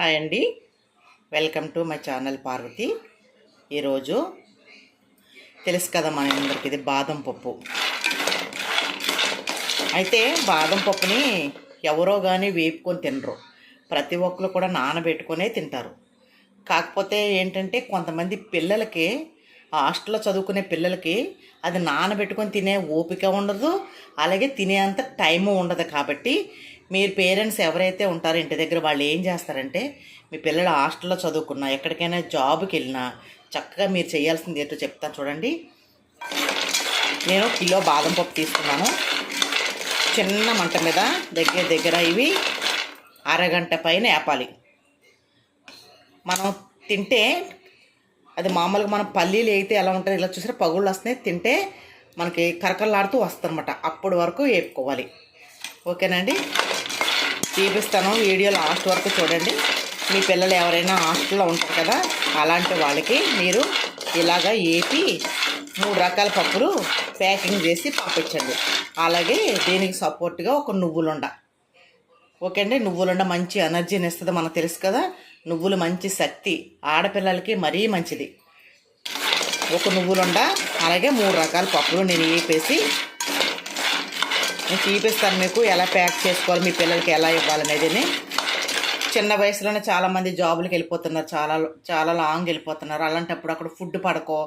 Hi అండి. Welcome to my channel Parvati ఈరోజు తెలుసు కదా మన అందరికి ఇది బాదం పప్పు. అయితే బాదం పప్పుని ఎవరో కానీ వేపుకొని తినరు. ప్రతి ఒక్కరు కూడా నానబెట్టుకునే తింటారు. కాకపోతే ఏంటంటే కొంతమంది పిల్లలకి హాస్టల్లో చదువుకునే పిల్లలకి అది నానబెట్టుకొని తినే ఓపిక ఉండదు. అలాగే తినేంత టైము ఉండదు కాబట్టి మీరు పేరెంట్స్ ఎవరైతే ఉంటారో ఇంటి దగ్గర వాళ్ళు ఏం చేస్తారంటే మీ పిల్లలు హాస్టల్లో చదువుకున్నా ఎక్కడికైనా జాబ్కి వెళ్ళినా చక్కగా మీరు చేయాల్సింది ఏంటో చెప్తాను చూడండి. నేను కిలో బాదం పప్పు తీసుకున్నాను. చిన్న మంట మీద దగ్గర దగ్గర ఇవి అరగంట పైన ఏపాలి. మనం తింటే అది మామూలుగా మనం పల్లీలు అయితే ఎలా ఉంటుంది ఇలా చూసారా పగుళ్ళు వస్తున్నాయి తింటే మనకి కరకరలాడుతూ వస్తుందన్నమాట. అప్పటి వరకు వేపుకోవాలి. ఓకేనండి చూపిస్తాను. వీడియో లాస్ట్ వరకు చూడండి. మీ పిల్లలు ఎవరైనా హాస్టల్లో ఉంటారు కదా అలాంటి వాళ్ళకి మీరు ఇలాగ ఏపి మూడు రకాల పప్పులు ప్యాకింగ్ చేసి పంపించండి. అలాగే దీనికి సపోర్ట్గా ఒక నువ్వులుండ. ఓకే అండి నువ్వులుండ మంచి ఎనర్జీని ఇస్తుంది మనకు తెలుసు కదా. నువ్వులు మంచి శక్తి. ఆడపిల్లలకి మరీ మంచిది. ఒక నువ్వులుండ అలాగే మూడు రకాల పప్పులు నేను వేపేసి నేను చూపిస్తాను మీకు ఎలా ప్యాక్ చేసుకోవాలి మీ పిల్లలకి ఎలా ఇవ్వాలనేది చిన్న వయసులోనే చాలామంది జాబులకు వెళ్ళిపోతున్నారు చాలా చాలా లాంగ్ వెళ్ళిపోతున్నారు. అలాంటప్పుడు అక్కడ ఫుడ్ పడకో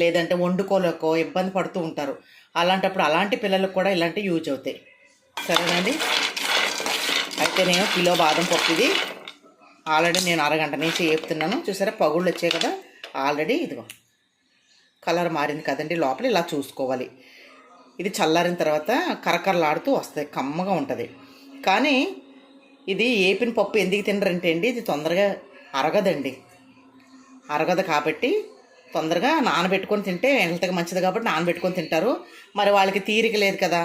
లేదంటే వండుకోలేకో ఇబ్బంది పడుతూ ఉంటారు. అలాంటప్పుడు అలాంటి పిల్లలకు కూడా ఇలాంటివి యూజ్ అవుతాయి. సరేనండి? అయితే నేను కిలో బాదం పప్పు ఇది ఆల్రెడీ నేను అరగంట నుంచి వేపుతున్నాను చూసారా పగుళ్ళు వచ్చాయి కదా. ఆల్రెడీ ఇదిగో కలర్ మారింది కదండి. లోపల ఇలా చూసుకోవాలి. ఇది చల్లారిన తర్వాత కరకరలాడుతూ వస్తాయి కమ్మగా ఉంటుంది. కానీ ఇది ఏపిన పప్పు ఎందుకు తినరంటే అండి ఇది తొందరగా అరగదండి. అరగదు కాబట్టి తొందరగా నానబెట్టుకొని తింటే హెల్త్కి మంచిది కాబట్టి నానబెట్టుకొని తింటారు. మరి వాళ్ళకి తీరిక లేదు కదా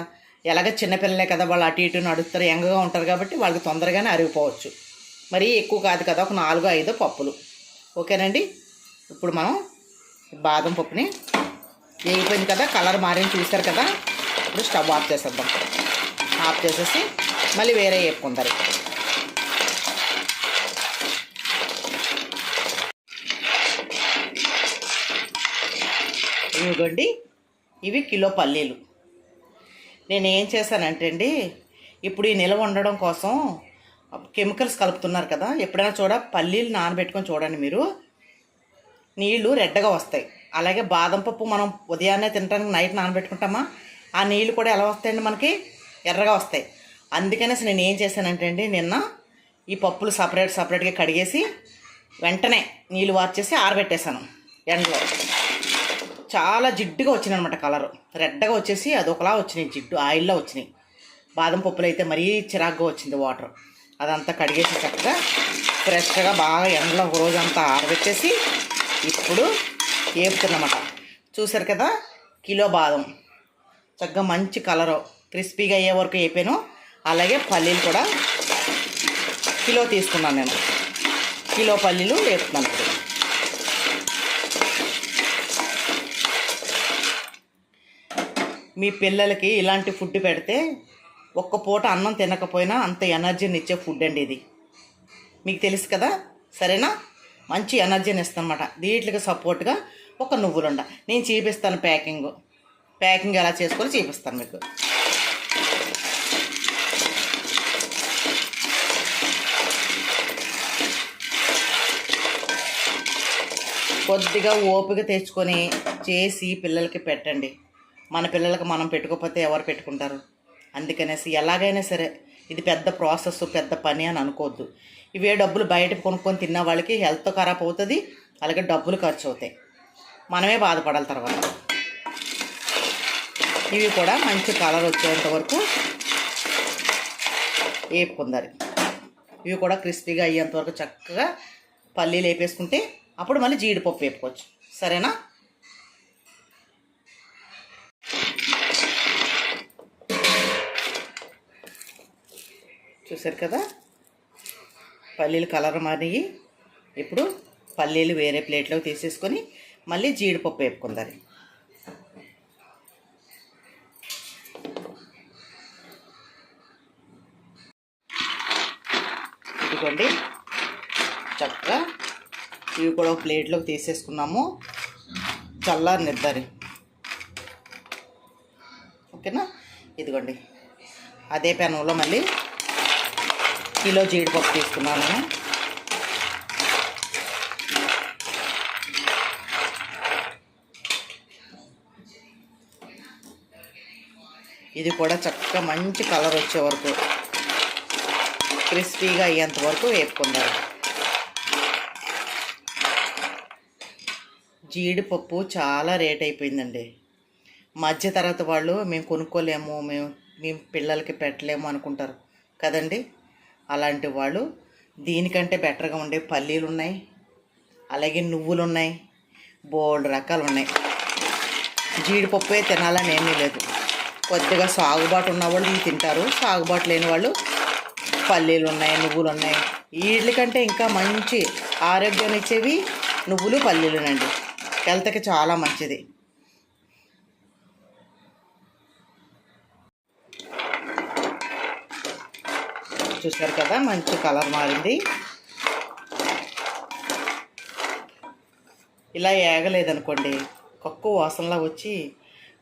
ఎలాగ చిన్నపిల్లలే కదా వాళ్ళు అటు ఇటు నడుస్తారు యంగగా ఉంటారు కాబట్టి వాళ్ళకి తొందరగానే అరిగిపోవచ్చు. మరీ ఎక్కువ కాదు కదా ఒక నాలుగు ఐదో పప్పులు. ఓకేనండి? ఇప్పుడు మనం బాదం పప్పుని వేగిపోయింది కదా కలర్ మారింది చూశారు కదా. ఇప్పుడు స్టవ్ ఆఫ్ చేసేద్దాం. ఆఫ్ చేసేసి మళ్ళీ వేరే వేపుకుంటారు. ఇవిగోండి ఇవి కిలో పల్లీలు. నేను ఏం చేశానంటే అండి ఇప్పుడు ఈ నిల్వ ఉండడం కోసం కెమికల్స్ కలుపుతున్నారు కదా ఎప్పుడైనా చూడ పల్లీలు నానబెట్టుకొని చూడండి మీరు. నీళ్ళు రెడ్డగా వస్తాయి. అలాగే బాదం పప్పు మనం ఉదయాన్నే తినడానికి నైట్ నానబెట్టుకుంటామా? ఆ నీళ్ళు కూడా ఎలా వస్తాయండి మనకి? ఎర్రగా వస్తాయి. అందుకనేసి నేను ఏం చేశానంటే అండి నిన్న ఈ పప్పులు సపరేట్ సపరేట్గా కడిగేసి వెంటనే నీళ్ళు వార్చేసి ఆరబెట్టేశాను ఎండలో. చాలా జిడ్డుగా వచ్చినాయి అనమాట కలరు. రెడ్డగా వచ్చేసి అదొకలా వచ్చినాయి జిడ్డు ఆయిల్లో వచ్చినాయి. బాదం పప్పులు అయితే మరీ చిరాగ్గా వచ్చింది వాటర్. అదంతా కడిగేసి చక్కగా ఫ్రెష్గా బాగా ఎండలో ఒక రోజంతా ఆరబెట్టేసి ఇప్పుడు వేపుతున్నమాట చూసారు కదా? కిలో బాదం. చక్కగా మంచి కలరు. క్రిస్పీగా అయ్యే వరకు వేపాను అలాగే పల్లీలు కూడా కిలో తీసుకున్నాను నేను. కిలో పల్లీలు వేపుతున్నాను ఇప్పుడు. మీ పిల్లలకి ఇలాంటి ఫుడ్ పెడితే ఒక్క పూట అన్నం తినకపోయినా అంత ఎనర్జీని ఇచ్చే ఫుడ్ అండి ఇది. మీకు తెలుసు కదా? సరేనా? మంచి ఎనర్జీని ఇస్తానమాట వీటికి సపోర్ట్గా ఒక నువ్వులుండ. నేను చూపిస్తాను ప్యాకింగ్. ప్యాకింగ్ ఎలా చేసుకొని చూపిస్తాను మీకు. కొద్దిగా ఓపిక తెచ్చుకొని చేసి పిల్లలకి పెట్టండి. మన పిల్లలకి మనం పెట్టుకోకపోతే ఎవరు పెట్టుకుంటారు? అందుకనేసి ఎలాగైనా సరే ఇది పెద్ద ప్రాసెస్ పెద్ద పని అని అనుకోవద్దు. ఇవే డబ్బులు బయట కొనుక్కొని తిన్న వాళ్ళకి హెల్త్ ఖరాబ్ అవుతుంది అలాగే డబ్బులు ఖర్చు అవుతాయి. మనమే బాధపడాలి తర్వాత. ఇవి కూడా మంచి కలర్ వచ్చేంత వరకు ఇవి కూడా క్రిస్పీగా అయ్యేంత వరకు చక్కగా పల్లీలు వేపేసుకుంటే అప్పుడు మళ్ళీ జీడిపప్పు వేపుకోవచ్చు. సరేనా? చూసారు కదా? పల్లీలు కలర్ మారినాయి. ఇప్పుడు పల్లీలు వేరే ప్లేట్లోకి తీసేసుకొని మళ్ళీ జీడిపప్పు వేపుకుందారు ఇదిగోండి. చక్కగా ఇవి కూడా ఒక ప్లేట్లోకి తీసేసుకున్నాము. చల్లారినిద్దరి ఓకేనా? ఇదిగోండి. అదే పెనంలో మళ్ళీ కిలో జీడిపప్పు తీసుకున్నాను. ఇది కూడా చక్కగా మంచి కలర్ వచ్చే వరకు క్రిస్పీగా అయ్యేంత వరకు వేపుకుందాం. జీడిపప్పు చాలా రేట్ అయిపోయిందండి. మధ్యతరగతి వాళ్ళు మేము కొనుక్కోలేము మేము మేము పిల్లలకి పెట్టలేము అనుకుంటారు కదండి. అలాంటి వాళ్ళు దీనికంటే బెటర్గా ఉండే పల్లీలు ఉన్నాయి అలాగే నువ్వులు ఉన్నాయి బోల్డ్ రకాలు ఉన్నాయి. జీడిపప్పే తినాలని ఏమీ లేదు. కొద్దిగా సాగుబాటు ఉన్న వాళ్ళు ఇవి తింటారు. సాగుబాటు లేని వాళ్ళు పల్లీలు ఉన్నాయి నువ్వులు ఉన్నాయి. వీటికంటే ఇంకా మంచి ఆరోగ్యాన్ని ఇచ్చేవి నువ్వులు పల్లీలునండి. హెల్త్కి చాలా మంచిది. చూసారు కదా మంచి కలర్ మారింది. ఇలా ఏగలేదనుకోండి కక్కువ వాసనలా వచ్చి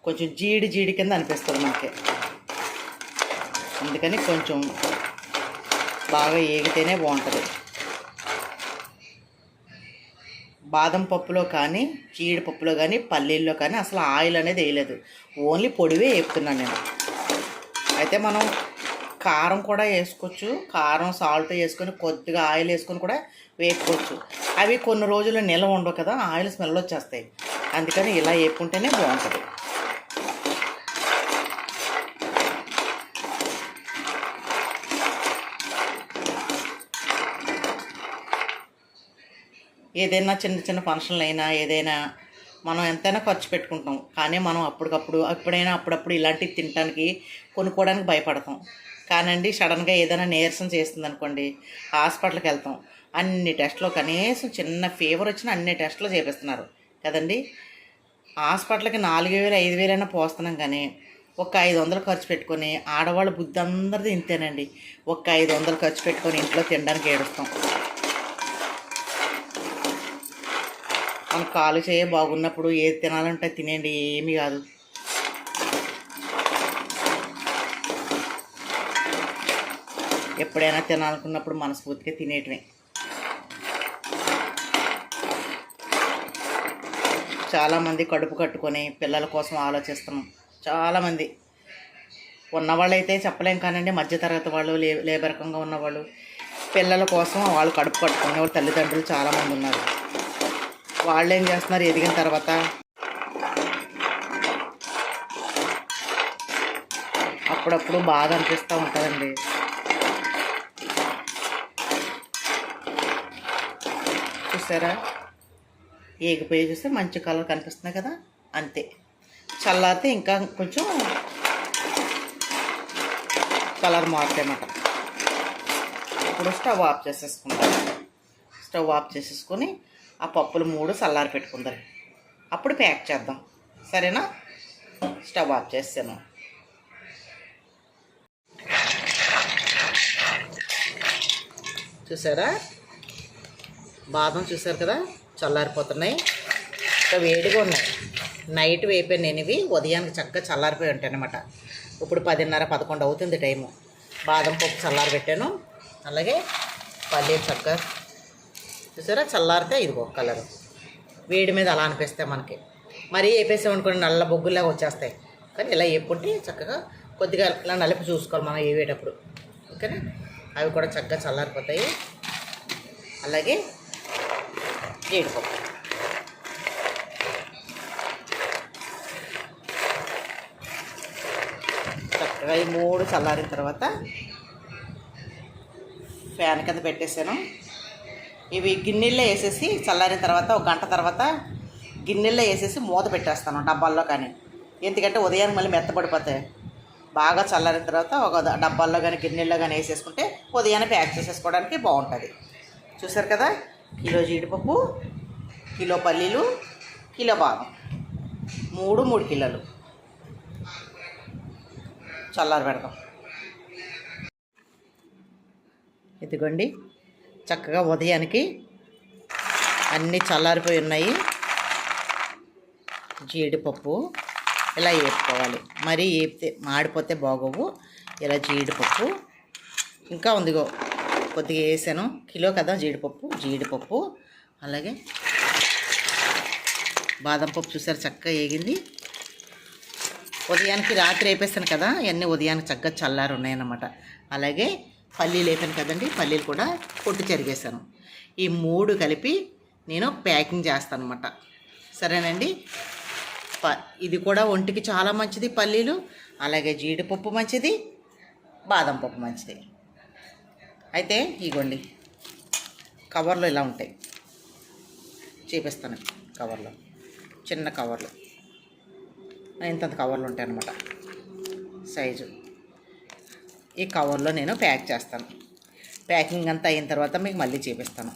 కొంచెం జీడి జీడి కింద అనిపిస్తుంది మనకి. అందుకని కొంచెం బాగా ఏగితేనే బాగుంటుంది. బాదం పప్పులో కానీ జీడిపప్పులో కానీ పల్లీల్లో కానీ అసలు ఆయిల్ అనేది వేయలేదు. ఓన్లీ పొడివే వేపుతున్నాను నేను. అయితే మనం కారం కూడా వేసుకోవచ్చు. కారం సాల్ట్ వేసుకొని కొద్దిగా ఆయిల్ వేసుకొని కూడా వేపుకోవచ్చు. అవి కొన్ని రోజులు నిల్వ ఉండవు కదా ఆయిల్ స్మెల్ వచ్చేస్తాయి. అందుకని ఇలా వేపుకుంటేనే బాగుంటుంది. ఏదైనా చిన్న చిన్న ఫంక్షన్లు అయినా ఏదైనా మనం ఎంతైనా ఖర్చు పెట్టుకుంటాం. కానీ మనం అప్పటికప్పుడు ఎప్పుడైనా అప్పుడప్పుడు ఇలాంటివి తినడానికి కొనుక్కోవడానికి భయపడతాం. కానండి సడన్గా ఏదైనా నీరసం చేస్తుంది అనుకోండి హాస్పిటల్కి వెళ్తాం. అన్ని టెస్టులు కనీసం చిన్న ఫీవర్ వచ్చిన అన్ని టెస్టులు చేపిస్తున్నారు. కదండి? హాస్పిటల్కి నాలుగు వేలు ఐదు వేలైనా పోస్తున్నాం కానీ ఒక ఐదు వందలు ఖర్చు పెట్టుకొని ఆడవాళ్ళ బుద్ధి అందరిది ఇంతేనండి. ఒక ఐదు వందలు ఖర్చు పెట్టుకొని ఇంట్లో తినడానికి ఏడుస్తాం. మన కాలు చేయ బాగున్నప్పుడు ఏది తినాలంటే తినేయండి ఏమీ కాదు. ఎప్పుడైనా తినాలనుకున్నప్పుడు మనస్ఫూర్తిగా తినేయటమే. చాలామంది కడుపు కట్టుకొని పిల్లల కోసం ఆలోచిస్తున్నాం చాలామంది. ఉన్నవాళ్ళైతే చెప్పలేం కానండి మధ్యతరగతి వాళ్ళు లే లేబరకంగా ఉన్నవాళ్ళు. పిల్లల కోసం వాళ్ళు కడుపు కట్టుకునే వాళ్ళు తల్లిదండ్రులు చాలామంది ఉన్నారు. వాళ్ళు ఏం చేస్తున్నారు? ఎదిగిన తర్వాత? అప్పుడప్పుడు బాధ అనిపిస్తూ ఉంటుందండి. చూసారా? ఏగిపోయి చూస్తే మంచి కలర్ కనిపిస్తుంది కదా? అంతే. చల్లారితే ఇంకా కొంచెం కలర్ మారుతాయన్నమాట. ఇప్పుడు స్టవ్ ఆఫ్ చేసేసుకుంటాం స్టవ్ ఆఫ్ చేసేసుకొని ఆ పప్పులు మూడు చల్లారి పెట్టుకుందాం అప్పుడు ప్యాక్ చేద్దాం. సరేనా? స్టవ్ ఆఫ్ చేస్తాను చూసారా? బాదం చూసారు కదా? చల్లారిపోతున్నాయి. ఇంకా వేడిగా ఉన్నాయి. నైట్ వేపాను నేను ఇవి. ఉదయానికి చక్కగా చల్లారిపోయి ఉంటాయనమాట ఇప్పుడు పదిన్నర పదకొండు అవుతుంది టైము. బాదం పప్పు చల్లారి పెట్టాను అలాగే పల్లీలు చక్కగా చూసారా? చల్లారితే ఇదిగో కలర్. వేడి మీద అలా అనిపిస్తాయి మనకి. మరీ వేపేసామనుకోండి నల్ల బొగ్గులాగా వచ్చేస్తాయి. కానీ ఇలా వేపుకుంటే చక్కగా కొద్దిగా ఇలా నలిపి చూసుకోవాలి మనం వేవేటప్పుడు ఓకేనా? అవి కూడా చక్కగా చల్లారిపోతాయి. అలాగే జీడిపప్పు. చక్కగా ఈ మూడు చల్లారిన తర్వాత ఫ్యాన్ కింద పెట్టేసాను. ఇవి గిన్నెల్లో వేసేసి చల్లారిన తర్వాత ఒక గంట తర్వాత గిన్నెల్లో వేసేసి మూత పెట్టేస్తాను డబ్బాల్లో కానీ. ఎందుకంటే ఉదయానికి మళ్ళీ మెత్తపడిపోతాయి బాగా చల్లారిన తర్వాత ఒక డబ్బాల్లో కానీ గిన్నెల్లో కానీ వేసేసుకుంటే ఉదయాన్నే ప్యాక్ చేసేసుకోవడానికి బాగుంటుంది. చూసారు కదా? కిలో జీడిపప్పు కిలో పల్లీలు కిలో బాదం. మూడు మూడు కిలోలు. చల్లారి పెడదాం. ఇదిగోండి. చక్కగా ఉదయానికి అన్నీ చల్లారిపోయి ఉన్నాయి. జీడిపప్పు ఇలా వేపుకోవాలి. మరీ వేపితే మాడిపోతే బాగోవు. ఇలా జీడిపప్పు. ఇంకా ఉందిగో కొద్దిగా వేసాను. కిలో కదా జీడిపప్పు జీడిపప్పు. అలాగే బాదం పప్పు చూసారు చక్కగా వేగింది. ఉదయానికి రాత్రి వేపేస్తాను కదా ఇవన్నీ ఉదయానికి చక్కగా చల్లారు ఉన్నాయన్నమాట. అలాగే పల్లీలు వేపాను కదండి పల్లీలు కూడా పొట్టు చెరిగేశాను ఈ మూడు కలిపి నేను ప్యాకింగ్ చేస్తాను అనమాట సరేనండి? ప ఇది కూడా ఒంటికి చాలా మంచిది పల్లీలు అలాగే జీడిపప్పు మంచిది బాదం పప్పు మంచిది. అయితే ఇగోండి కవర్లు ఇలా ఉంటాయి. చూపిస్తాను కవర్లు చిన్న కవర్లు. ఇంతంత కవర్లు ఉంటాయి అన్నమాట సైజు. ఈ కవర్లో నేను ప్యాక్ చేస్తాను. ప్యాకింగ్ అంతా అయిన తర్వాత మీకు మళ్ళీ చూపిస్తాను.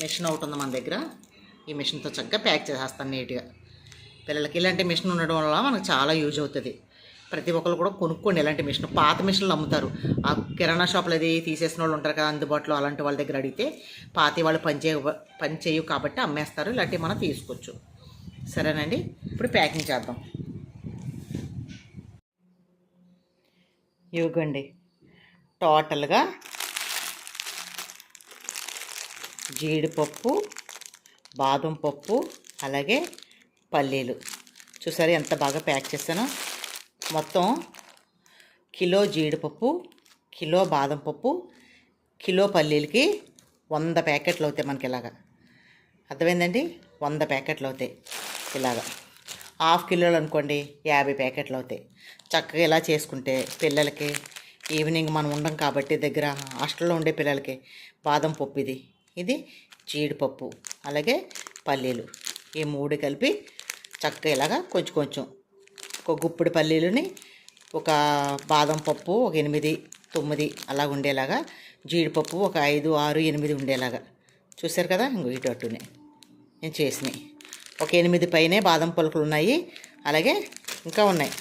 మిషన్ ఒకటి ఉంది మన దగ్గర. ఈ మిషన్తో చక్కగా ప్యాక్ చేసేస్తాను నీట్గా. పిల్లలకి ఇలాంటి మిషన్ ఉండడం వల్ల మనకు చాలా యూజ్ అవుతుంది. ప్రతి ఒక్కరు కూడా కొనుక్కోండి ఇలాంటి మిషన్. పాత మిషన్లు అమ్ముతారు. ఆ కిరాణా షాపులు అది తీసేసిన వాళ్ళు ఉంటారు కదా అందుబాటులో అలాంటి వాళ్ళ దగ్గర అడిగితే పాతి వాళ్ళు పని పనిచేయవు పని చేయవు కాబట్టి అమ్మేస్తారు. ఇలాంటివి మనం తీసుకోవచ్చు. సరేనండి? ఇప్పుడు ప్యాకింగ్ చేద్దాం. ఇవ్వండి టోటల్గా జీడిపప్పు బాదం పప్పు అలాగే పల్లీలు. చూసారు ఎంత బాగా ప్యాక్ చేశానో? మొత్తం కిలో జీడిపప్పు కిలో బాదం పప్పు కిలో పల్లీలకి వంద ప్యాకెట్లు అవుతాయి మనకి ఇలాగా. అర్థమైందండి? వంద ప్యాకెట్లు అవుతాయి ఇలాగా. హాఫ్ కిలోలు అనుకోండి యాభై ప్యాకెట్లు అవుతాయి. చక్కగా ఇలా చేసుకుంటే పిల్లలకి ఈవినింగ్ మనం ఉండం కాబట్టి దగ్గర హాస్టల్లో ఉండే పిల్లలకి బాదం పప్పు ఇది. ఇది జీడిపప్పు అలాగే పల్లీలు. ఈ మూడు కలిపి చక్కగా ఇలాగా కొంచెం కొంచెం ఒక గుప్పిడి పల్లీలని ఒక బాదం పప్పు ఒక ఎనిమిది తొమ్మిది అలా ఉండేలాగా జీడిపప్పు ఒక ఐదు ఆరు ఎనిమిది ఉండేలాగా. చూశారు కదా ఇంకో ఇటు అట్టునే నేను చేసినాయి ఒక ఎనిమిది పైనే బాదం పలుకులు ఉన్నాయి అలాగే ఇంకా ఉన్నాయి.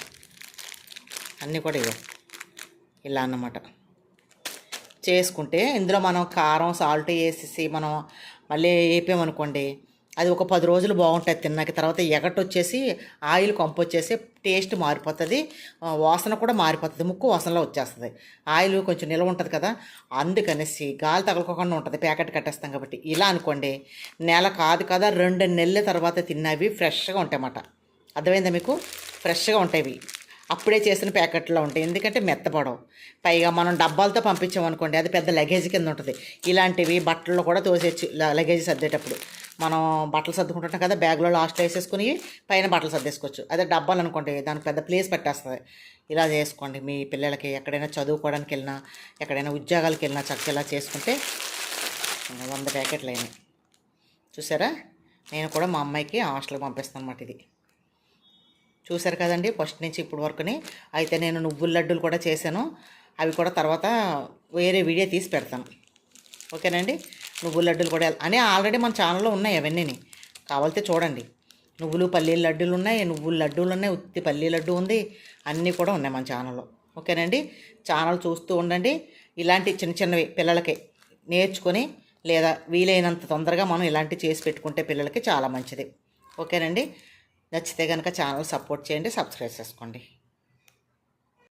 అన్నీ కూడా ఇవో. ఇలా అన్నమాట. చేసుకుంటే ఇందులో మనం కారం సాల్ట్ వేసేసి మనం మళ్ళీ వేపామనుకోండి అది ఒక పది రోజులు బాగుంటుంది తిన్నాక. తర్వాత ఎగటొచ్చేసి ఆయిల్ కంపు వచ్చేసి టేస్ట్ మారిపోతుంది. వాసన కూడా మారిపోతుంది. ముక్కు వాసనలో వచ్చేస్తుంది. ఆయిల్ కొంచెం నిల్వ ఉంటుంది కదా అందుకనేసి గాలి తగలకోకుండా ఉంటుంది. ప్యాకెట్ కట్టేస్తాం కాబట్టి. ఇలా అనుకోండి నెల కాదు కదా రెండు నెలల తర్వాత తిన్నవి ఫ్రెష్గా ఉంటాయన్నమాట. అర్థమైందా మీకు? ఫ్రెష్గా ఉంటాయి అప్పుడే చేసిన ప్యాకెట్లో ఉంటాయి. ఎందుకంటే మెత్తపడవు. పైగా మనం డబ్బాలతో పంపించామనుకోండి అది పెద్ద లగేజ్ కింద ఉంటుంది. ఇలాంటివి బట్టల్లో కూడా తోసేచ్చు లగేజ్ సర్దేటప్పుడు. మనం బట్టలు సర్దుకుంటుంటాం కదా బ్యాగ్లో లాస్ట్లో వేసేసుకుని పైన బట్టలు సర్దేసుకోవచ్చు. అదే డబ్బాలు అనుకోండి దానికి పెద్ద ప్లేస్ పెట్టేస్తుంది. ఇలా చేసుకోండి. మీ పిల్లలకి ఎక్కడైనా చదువుకోవడానికి వెళ్ళినా ఎక్కడైనా ఉద్యోగాలకు వెళ్ళినా చక్కగా ఇలా చేసుకుంటే వంద ప్యాకెట్లు అయినాయి చూసారా? నేను కూడా మా అమ్మాయికి హాస్టల్కి పంపిస్తాను అన్నమాట ఇది. చూశారు కదండి ఫస్ట్ నుంచి ఇప్పుడు వరకుని. అయితే నేను నువ్వుల లడ్డూలు కూడా చేశాను. అవి కూడా తర్వాత వేరే వీడియో తీసి పెడతాను. ఓకేనండి? నువ్వుల లడ్డూలు కూడా అని ఆల్రెడీ మన ఛానల్లో ఉన్నాయి అవన్నీ కావాలితే చూడండి. నువ్వులు పల్లీల లడ్డూలు ఉన్నాయి. నువ్వుల లడ్డూలు ఉన్నాయి. ఉత్తి పల్లీ లడ్డు ఉంది. అన్నీ కూడా ఉన్నాయి మన ఛానల్లో. ఓకేనండి? ఛానల్ చూస్తూ ఉండండి. ఇలాంటి చిన్న చిన్నవి పిల్లలకి నేర్చుకొని లేదా వీలైనంత తొందరగా మనం ఇలాంటివి చేసి పెట్టుకుంటే పిల్లలకి చాలా మంచిది. ఓకేనండి? నచ్చితే కనుక ఛానల్ సపోర్ట్ చేయండి సబ్స్క్రైబ్ చేసుకోండి.